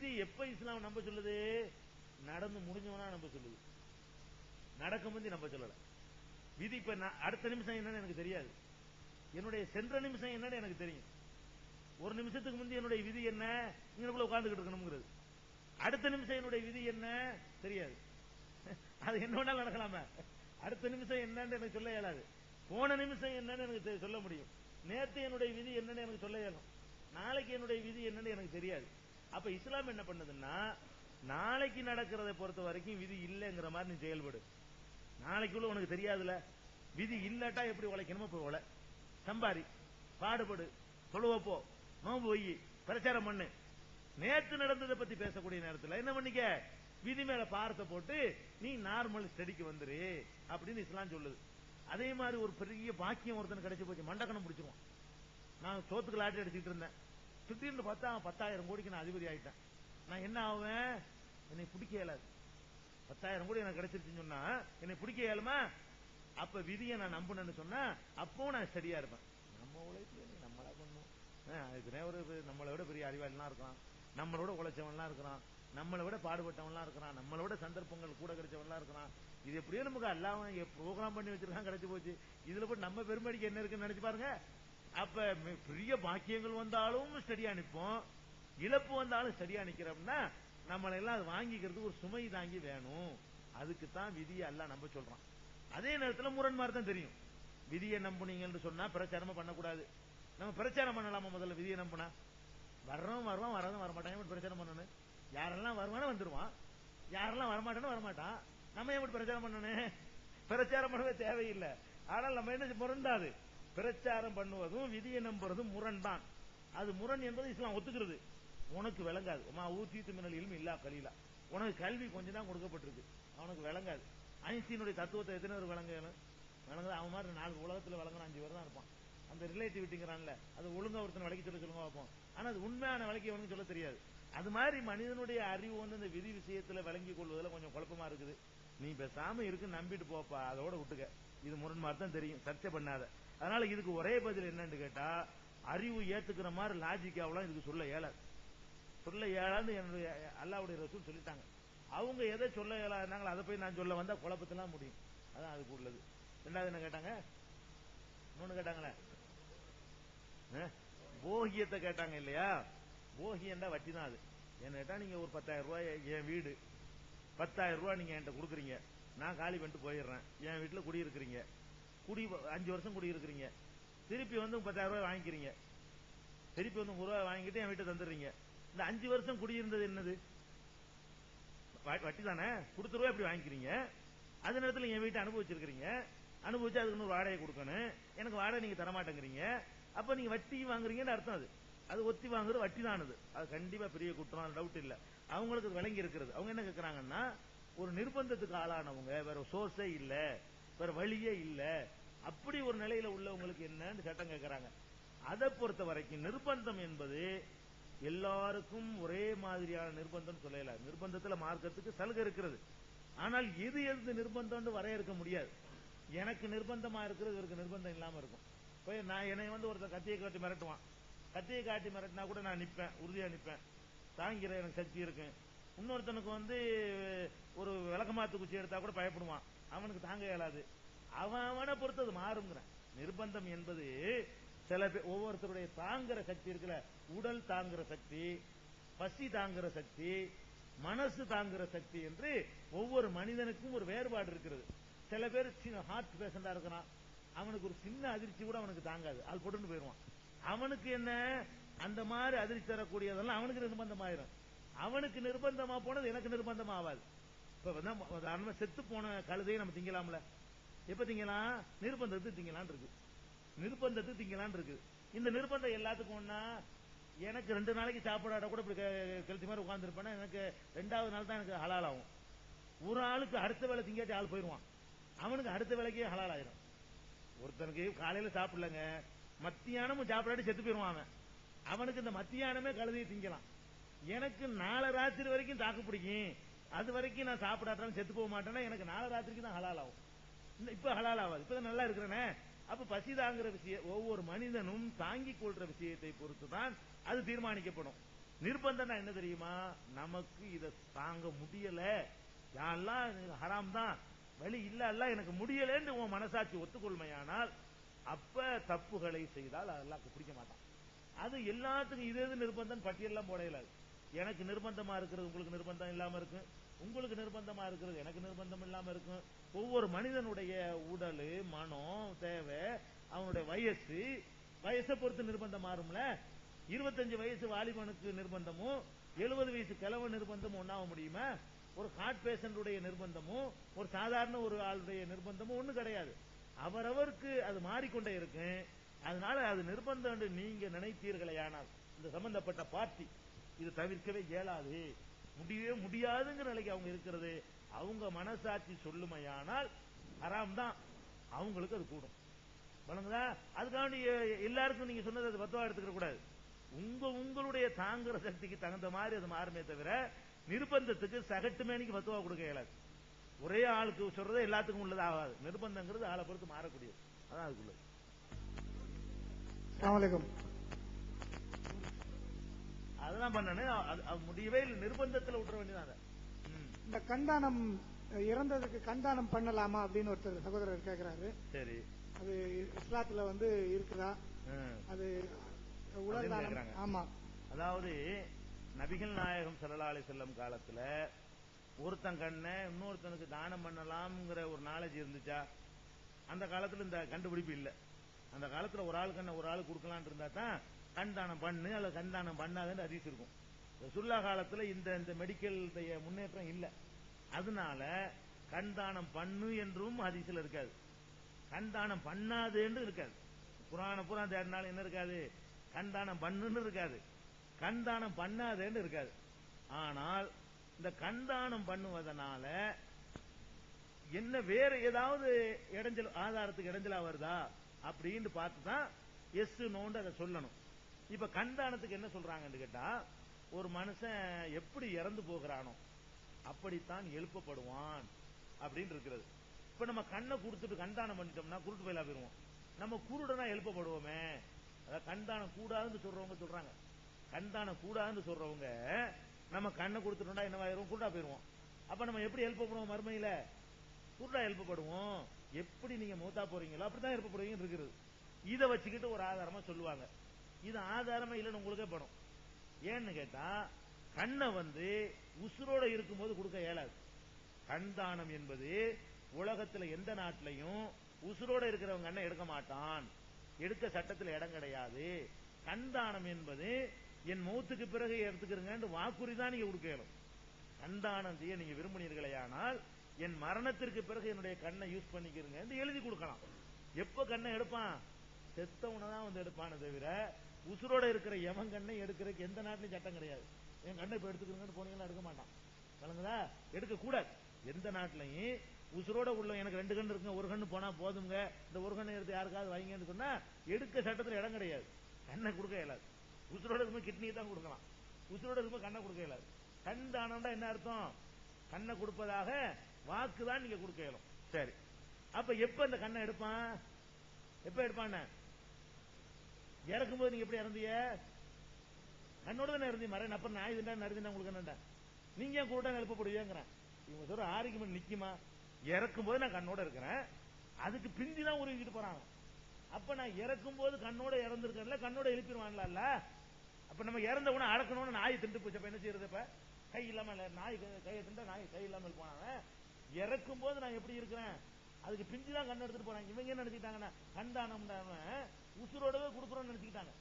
விதி எப்ப இஸ்லாம் நம்ப சொல்லுது? நடந்து முடிஞ்சவனா நம்ப சொல்லுது. நடக்கும் முந்தி நம்ப சொல்லல. விதி இப்ப நான் அடுத்த நிமிஷம் என்னன்னு எனக்கு தெரியாது. என்னுடைய சென்ற நிமிஷம் என்னன்னு எனக்கு தெரியும். ஒரு நிமிஷத்துக்கு முந்தி என்னுடைய விதி என்ன? இங்கனுக்குள்ள உட்கார்ந்துகிட்டு இருக்கணுங்கிறது அடுத்த நிமிஷம் என்னுடைய விதி என்ன? தெரியாது. அது என்ன வேணாலும் நடக்கலாமே. அடுத்த நிமிஷம் என்னன்னு எனக்கு சொல்ல இயலாது. போன நிமிஷம் என்னன்னு எனக்கு சொல்ல முடியும். நேத்து என்னுடைய விதி என்னன்னு எனக்கு சொல்ல இயலும். நாளைக்கு என்னுடைய விதி என்னன்னு எனக்கு தெரியாது. அப்ப இஸ்லாம் என்ன பண்ணுதுன்னா நாளைக்கு நடக்கிறதை பொறுத்த வரைக்கும் விதி இல்லைங்கிற மாதிரி நீ செயல்படு. நாளைக்குள்ள உனக்கு தெரியாதுல. விதி இல்லாட்டா எப்படி உழைக்கணுமோ போய் உழை. சம்பாரி பாடுபடு தொழுவப்போ நோம்பு போய் பிரச்சாரம் பண்ணு. நேற்று நடந்ததை பத்தி பேசக்கூடிய நேரத்தில் என்ன பண்ணிக்க? விதி மேல பாரத்தை போட்டு நீ நார்மல் ஸ்டடிக்கு வந்துரு அப்படின்னு இஸ்லாம் சொல்லுது. அதே மாதிரி ஒரு பெரிய பாக்கியம் ஒருத்தன் கிடைச்சு போச்சு மண்டக்கணம் பிடிச்சிருவான். நான் சோத்துக்கு லாட்டரி அடிச்சுட்டு இருந்தேன். திடீர்னு பார்த்தா பத்தாயிரம் கோடிக்கு நான் அதிபதி ஆயிட்டேன். நான் என்ன ஆவேன்? என்னை பிடிக்க இயலாது. பத்தாயிரம் கோடி எனக்கு கிடைச்சிருச்சுன்னு சொன்னா என்னை பிடிக்க இயலுமா? அப்ப விதியை நான் நம்புனேன்னு சொன்னா அப்பவும் நான் சரியா இருப்பேன். நம்ம உழைப்பு நம்மளா பண்ணும் அதுக்குனே ஒரு நம்மளை விட பெரிய அறிவாளிலாம் இருக்கிறான் நம்மளோட உழைச்சவன்லாம் இருக்கிறான் நம்மளை விட பாடுபட்டவன்லாம் இருக்கிறான் நம்மளை விட சந்தர்ப்பங்கள் கூட கிடைச்சவன்லாம் இருக்கிறான் இது எப்படியோ நமக்கு எல்லாம் ப்ரோக்ராம் பண்ணி வச்சிருக்கான் கிடைச்சு போச்சு. இதுல போய் நம்ம பெருமடிக்கு என்ன இருக்குன்னு நினைச்சு பாருங்க. அப்ப பெரிய பாக்கியங்கள் வந்தாலும் சரியா நிற்போம். இழப்பு வந்தாலும் சரியா நிக்கிறோம்னா நம்மளை எல்லாம் அது வாங்கிக்கிறதுக்கு ஒரு சுமை தாங்கி வேணும். அதுக்கு தான் விதியை எல்லாம் நம்ப சொல்றான் அதே நேரத்தில் முரண்மாறு தான் தெரியும். விதியை நம்புனீங்கன்னு சொன்னா பிரச்சாரமா பண்ணக்கூடாது. நம்ம பிரச்சாரம் பண்ணலாமா முதல்ல விதியை நம்புனா? வர்றவன் வருவான் வராதவன் வரமாட்டான். பிரச்சாரம் பண்ணணும்? யாரெல்லாம் வருவானோ வந்துருவான். யாரெல்லாம் வரமாட்டானோ வரமாட்டான். நம்ம எப்படி பிரச்சாரம் பண்ணணும்? பிரச்சாரம் பண்ணவே தேவையில்லை. ஆனால் நம்ம என்ன முரண்டாது பிரச்சாரம் பண்ணுவதும் விதியை நம்புறதும் முரண்தான் அது முரண் என்பது இஸ்லாம் ஒத்துக்கிறது. உனக்கு விளங்காது. உமா ஊத்தீத்து மின்னல் இல்மி இல்லா கலீலா. உனக்கு கல்வி கொஞ்சம் தான் கொடுக்கப்பட்டிருக்கு. அவனுக்கு விளங்காது. ஐன்ஸ்டீனுடைய தத்துவத்தை எத்தனை பேர் விளங்கணும்? விளங்குது அவன் மாதிரி நாலு உலகத்தில் விளங்குற அஞ்சு பேர் தான் இருப்பான். அந்த ரிலேட்டிவிட்டிங்கிறான்ல அது ஒழுங்கா ஒருத்தன் விளக்கி சொல்ல சொல்லுங்க பார்ப்போம். ஆனா அது உண்மையான விளக்கி அவனுக்கு சொல்ல தெரியாது. அது மாதிரி மனிதனுடைய அறிவு வந்து இந்த விதி விஷயத்துல விளங்கி கொள்வதில் கொஞ்சம் குழப்பமா இருக்குது. நீ பேசாம இருக்கு நம்பிட்டு போப்பா. அதோட விட்டுக்க. இது முரண்மாறு தான் தெரியும். சர்ச்சை பண்ணாத. அதனால இதுக்கு ஒரே பதில் என்னன்னு கேட்டா அறிவு ஏத்துக்கிற மாதிரி லாஜிக்காவெல்லாம் இதுக்கு சொல்ல இயலாது. சொல்ல இயலாது என்னுடைய அல்லாவுடைய ரசூல் சொல்லிட்டாங்க. அவங்க எதை சொல்ல இயலாதுனாங்களோ அதை போய் நான் சொல்ல வந்தா குழப்பத்தெல்லாம் முடியும். அதான் அதுக்கு உள்ளது. ரெண்டாவது என்ன கேட்டாங்க? இன்னொன்னு கேட்டாங்களே? போகியத்தை கேட்டாங்க இல்லையா? போகியண்டா வட்டி தான் அது. என்ன கேட்டா நீங்க ஒரு பத்தாயிரம் ரூபாய் என் வீடு பத்தாயிரம் ரூபாய் நீங்க என்கிட்ட கொடுக்குறீங்க. நான் காலி பண்ணிட்டு போயிடுறேன். என் வீட்டுல குடியிருக்கிறீங்க. குடி அஞ்சு வருஷம் குடியிருக்கிறீங்க. திருப்பி வந்து பத்தாயிரம் ரூபாய் வாங்கிக்கிறீங்க. திருப்பி வந்து ஒரு ரூபாய் வாங்கிட்டு என் வீட்டை தந்துடுறீங்க. இந்த அஞ்சு வருஷம் குடியிருந்தது என்னது? வட்டி தானே? கொடுத்த ரூபாய் எப்படி வாங்கிக்கிறீங்க? அது நேரத்தில் என் வீட்டை அனுபவிச்சிருக்கிறீங்க அனுபவிச்சு அதுக்கு இன்னொரு வாடகை கொடுக்கணும். எனக்கு வாடகை நீங்க தரமாட்டேங்கிறீங்க. அப்ப நீங்க வட்டி வாங்குறீங்கன்னு அர்த்தம் அது. அது ஒத்தி வாங்குறது வட்டி தான் அது. கண்டிப்பா பெரிய குற்றம். டவுட் இல்ல. அவங்களுக்கு அது விளங்கி இருக்கிறது. அவங்க என்ன கேக்குறாங்கன்னா ஒரு நிர்பந்தத்துக்கு ஆளானவங்க வேற சோர்ஸே இல்ல வேற வழியே இல்ல அப்படி ஒரு நிலையில உள்ளவங்களுக்கு என்னன்னு சட்டம் கேட்கறாங்க அதை பொறுத்த வரைக்கும் நிர்பந்தம் என்பது எல்லாருக்கும் ஒரே மாதிரியான நிர்பந்தம் சொல்லல. நிர்பந்தத்துல மார்க்கத்துக்கு சலுகை இருக்கிறது. ஆனால் எது எது நிர்பந்தம் வரையறுக்க முடியாது. எனக்கு நிர்பந்தமா இருக்கிறது இவருக்கு நிர்பந்தம் இல்லாம இருக்கும். போய் நான் என்னை வந்து ஒருத்தர் கத்தியை காட்டி மிரட்டுவான். கத்தியை காட்டி மிரட்டினா கூட நான் நிப்பேன் உறுதியா நிப்பேன். தாங்கிற எனக்கு சக்தி இருக்கு. இன்னொருத்தனுக்கு வந்து ஒரு விளக்கமாத்து குச்சி எடுத்தா கூட பயப்படுவான். அவனுக்கு தாங்க இயலாது. அவன் அவனை பொறுத்து அது நிர்பந்தம் என்பது சில பேர் ஒவ்வொருத்தருடைய தாங்குற சக்தி இருக்குல்ல. உடல் தாங்குற சக்தி பசி தாங்குற சக்தி மனசு தாங்குற சக்தி என்று ஒவ்வொரு மனிதனுக்கும் ஒரு வேறுபாடு இருக்கிறது. சில பேர் ஹார்ட் பேஷண்டா இருக்கிறான். அவனுக்கு ஒரு சின்ன அதிர்ச்சி கூட அவனுக்கு தாங்காது. அது போட்டுன்னு போயிடுவான். அவனுக்கு என்ன? அந்த மாதிரி அதிர்ச்சி தரக்கூடியதெல்லாம் அவனுக்கு நிர்பந்தம் ஆயிரும் அவனுக்கு நிர்பந்தமா போனது எனக்கு நிர்பந்தமா ஆகாது இப்ப வந்து செத்து போன கழுதையை நம்ம திங்கலாம்ல. எப்ப திங்கலாம்? நிர்பந்தத்துக்கு திங்கலான் இருக்கு. நிர்பந்தத்துக்கு திங்கலான் இருக்கு. இந்த நிர்பந்தம் எல்லாத்துக்கும் ஒண்ணா எனக்கு ரெண்டு நாளைக்கு சாப்பிடாட கூட இப்படி கெ- மாதிரி உட்காந்துருப்பேன் எனக்கு ரெண்டாவது நாள் தான் எனக்கு ஹலால் ஆகும் ஒரு ஆளுக்கு அடுத்த வேலை திங்காட்டி ஆள் போயிடுவான். அவனுக்கு அடுத்த வேலைக்கே ஹலால் ஆயிரும் ஒருத்தனுக்கு காலையில சாப்பிடலங்க. மத்தியானமும் சாப்பிடாட்டி செத்து போயிருவான் அவன். அவனுக்கு இந்த மத்தியானமே கழுதையை திங்கலாம். எனக்கு நாளை ராத்திரி வரைக்கும் தாக்கு பிடிக்கும். அது வரைக்கும் நான் சாப்பிடாட்டாலும் செத்து போக மாட்டேன்னா எனக்கு நாளை ராத்திரிக்கு தான் ஹலால் ஆகும். இப்ப ஹலால் ஆகாது. இப்ப நல்லா இருக்கிறேனே. அப்ப பசி தாங்குற விஷயம் ஒவ்வொரு மனிதனும் தாங்கிக் கொள்ற விஷயத்தை பொறுத்து தான் அது தீர்மானிக்கப்படும். நிர்பந்தம்னா என்ன தெரியுமா? நமக்கு இதை தாங்க முடியல. யாரெல்லாம் ஹராம் தான்? வழி இல்ல அல்ல எனக்கு முடியலன்னு உன் மனசாட்சி ஒத்துக்கொள்மையானால் அப்ப தப்புகளை செய்தால் அதெல்லாம் பிடிக்க மாட்டான். அது எல்லாத்துக்கும் இது எது நிர்பந்தம்? பட்டியெல்லாம் போட இயலாது எனக்கு நிர்பந்தமா இருக்கிறது உங்களுக்கு நிர்பந்தம் இல்லாம இருக்கும் உங்களுக்கு நிர்பந்தமா இருக்கிறது எனக்கு நிர்பந்தம் இல்லாம இருக்கும் ஒவ்வொரு மனிதனுடைய உடல் மனம் தேவை அவனுடைய வயசு வயசை பொறுத்து நிர்பந்தம் மாறும்ல. இருபத்தஞ்சு வயசு வாலிபனுக்கு நிர்பந்தமும் எழுபது வயசு கிழவு நிர்பந்தமும் ஒன்னாக முடியுமா? ஒரு ஹார்ட் பேஷண்டுடைய நிர்பந்தமும் ஒரு சாதாரண ஒரு ஆளுடைய நிர்பந்தமும் ஒண்ணு கிடையாது. அவரவருக்கு அது மாறிக்கொண்டே இருக்கு. அதனால அது நிர்பந்தம் நீங்க நினைத்தீர்களே ஆனால் இந்த சம்பந்தப்பட்ட பார்ட்டி இது தவிர்க்கவே இயலாது. முடியவே முடியாதுங்கிற நிலைக்கு அவங்க இருக்கிறது. அவங்க மனசாட்சி சொல்லுமையானால் ஹராம் தான். அவங்களுக்கு அது கூடும். வணங்குதா? அதுக்காண்டி எல்லாருக்கும் நீங்க சொன்னது அது பத்துவா எடுத்துக்க கூடாது. உங்க உங்களுடைய தாங்குற சக்திக்கு தகுந்த மாதிரி அது மாறுமே தவிர நிர்பந்தத்துக்கு சகட்டு மேனிக்கு பத்துவா கொடுக்க இயலாது. ஒரே ஆளுக்கு சொல்றது எல்லாத்துக்கும் உள்ளது ஆகாது நிர்பந்தங்கிறது ஆளை பொறுத்து மாறக்கூடியது. அதான் அதுக்குள்ளது. அதெல்லாம் பண்ணணும் அது- முடியவே இல்லை நிர்பந்தத்துல விட்டுற. ம், இந்த கண்தானம் அஹ், இறந்ததுக்கு கண்தானம் பண்ணலாமா அப்படின்னு ஒருத்தர் சகோதரர் கேக்குறாரு. சரி. அது இஸ்லாத்துல வந்து இருக்குதா. அது கேக்குறாங்க. ஆமா. அதாவது நபிகள் நாயகம் அலைஹி செல்லம் காலத்துல ஒருத்தன் கண்ணை இன்னொருத்தனுக்கு தானம் பண்ணலாம்ங்கிற ஒரு நாலேஜ் இருந்துச்சா? அந்த காலத்துல இந்த கண்டுபிடிப்பு இல்ல. அந்த காலத்துல ஒரு ஆள் கண்ணை ஒரு ஆள் கொடுக்கலாம்னு இருந்தா தான் கண்தானம் பண்ணு அல்லது கண்தானம் பண்ணாதுன்னு அதிசு இருக்கும். ரசுல்லா காலத்துல இந்த இந்த மெடிக்கல் முன்னேற்றம் இல்ல. அதனால கண்தானம் பண்ணு என்றும் ஹதீஸ்ல இருக்காது. கண்தானம் பண்ணாது என்று இருக்காது. புராண புறா தேடினாலும் என்ன இருக்காது? கண்தானம் பண்ணுன்னு இருக்காது. கண்தானம் பண்ணாதேன்னு இருக்காது. ஆனால் இந்த கண்தானம் பண்ணுவதனால என்ன வேற ஏதாவது இடைஞ்சல் ஆதாரத்துக்கு இடைஞ்சலா வருதா? அப்படின்னு பார்த்து தான் எஸ் நோண்டு அதை சொல்லணும். இப்ப கண்தானத்துக்கு என்ன சொல்றாங்கன்னு கேட்டா ஒரு மனுஷன் எப்படி இறந்து போகிறானோ அப்படித்தான் எழுப்பப்படுவான் அப்படின்னு இருக்கிறது. இப்ப நம்ம கண்ணை கொடுத்துட்டு கண்தானம் பண்ணிட்டோம்னா குருட்டு பயிலா போயிருவோம். நம்ம குருடனா எழுப்பப்படுவோமே. அதாவது கண்தானம் கூடாதுன்னு சொல்றவங்க சொல்றாங்க. கண்தானம் கூடாதுன்னு சொல்றவங்க நம்ம கண்ணை கொடுத்துட்டோம்னா என்னவாயிரும் குருடா போயிருவோம். அப்ப நம்ம எப்படி எழுப்பப்படுவோம் மறுமையில? குருடா எழுப்பப்படுவோம். எப்படி நீங்க மூத்தா போறீங்களோ அப்படித்தான் எழுப்பப்படுவீங்கன்னு இருக்கிறது. இதை வச்சுக்கிட்டு ஒரு ஆதாரமா சொல்லுவாங்க. இது ஆதாரமா இல்லைன்னு உங்களுக்கே படம். ஏன்னு கேட்டா கண்ணை வந்து உசுரோட இருக்கும்போது கொடுக்க இயலாது. கண் தானம் என்பது உலகத்துல எந்த நாட்டிலையும் உசுரோட இருக்கிறவங்க கண்ணை எடுக்க மாட்டான். எடுக்க சட்டத்தில் இடம் கிடையாது. கண் தானம் என்பது என் மௌத்துக்கு பிறகு எடுத்துக்கிறங்க வாக்குறுதி தான் நீங்க கொடுக்க கண் தானம் செய்ய நீங்க விரும்பினீர்களே ஆனால் என் மரணத்திற்கு பிறகு என்னுடைய கண்ணை யூஸ் பண்ணிக்கிறங்க என்று எழுதி கொடுக்கலாம். எப்ப கண்ணை எடுப்பான்? செத்தவனை தான் வந்து எடுப்பானே தவிர உசுரோட இருக்கிற எவன் கண்ணை எடுக்கிறதுக்கு எந்த நாட்டிலும் சட்டம் கிடையாது. என் கண்ணை இப்ப எடுத்துக்கிறேன்னு போனீங்கன்னா எடுக்க மாட்டான். வழங்குதா எடுக்க கூடாது. எந்த நாட்டிலையும் உசுரோட உள்ள எனக்கு ரெண்டு கண்ணு இருக்குங்க ஒரு கண்ணு போனா போதுங்க இந்த ஒரு கண்ணை எடுத்து யாருக்காவது வைங்கன்னு சொன்னா எடுக்க சட்டத்துல இடம் கிடையாது. கண்ணை கொடுக்க இயலாது. உசுரோட இருக்கும்போது கிட்னியை தான் கொடுக்கலாம். உசுரோட இருக்கும்போது கண்ணை கொடுக்க இயலாது. கண் தானம்டா என்ன அர்த்தம்? கண்ணை கொடுப்பதாக வாக்கு தான் நீங்க கொடுக்க இயலும். சரி. அப்ப எப்ப இந்த கண்ணை எடுப்பான்? எப்ப எடுப்பான் இறக்கும்போது நீங்க எப்படி இறந்திய? கண்ணோட தானே இறந்தீங்க மறை அப்புறம் நான் இதுண்டா நறுதிண்டா உங்களுக்கு என்னண்டா? நீங்க ஏன் கூட எழுப்பப்படுவீங்கிறேன் இவங்க சொல்ற ஆரோக்கியம் நிக்குமா? இறக்கும் போது நான் கண்ணோட இருக்கிறேன். அதுக்கு பிந்தி தான் உருவிக்கிட்டு போறாங்க. அப்ப நான் இறக்கும் போது கண்ணோட இறந்துருக்கேன்ல கண்ணோட எழுப்பிடுவான்ல அப்ப நம்ம இறந்த உடனே அடக்கணும்னு நாய் திண்டு போச்சு. என்ன செய்யறது இப்ப? கை இல்லாம நாய் கையை திண்டா நாய் கை இல்லாமல் போனாங்க இறக்கும் போது நான் எப்படி இருக்கிறேன்? அதுக்கு பிஞ்சு தான் கண்ணு எடுத்துட்டு போறாங்க இவங்க என்ன நினைச்சுக்கிட்டாங்கன்னா கண்டானம் உசுரோடவே கொடுக்குறோம்னு நினைச்சுக்கிட்டாங்க.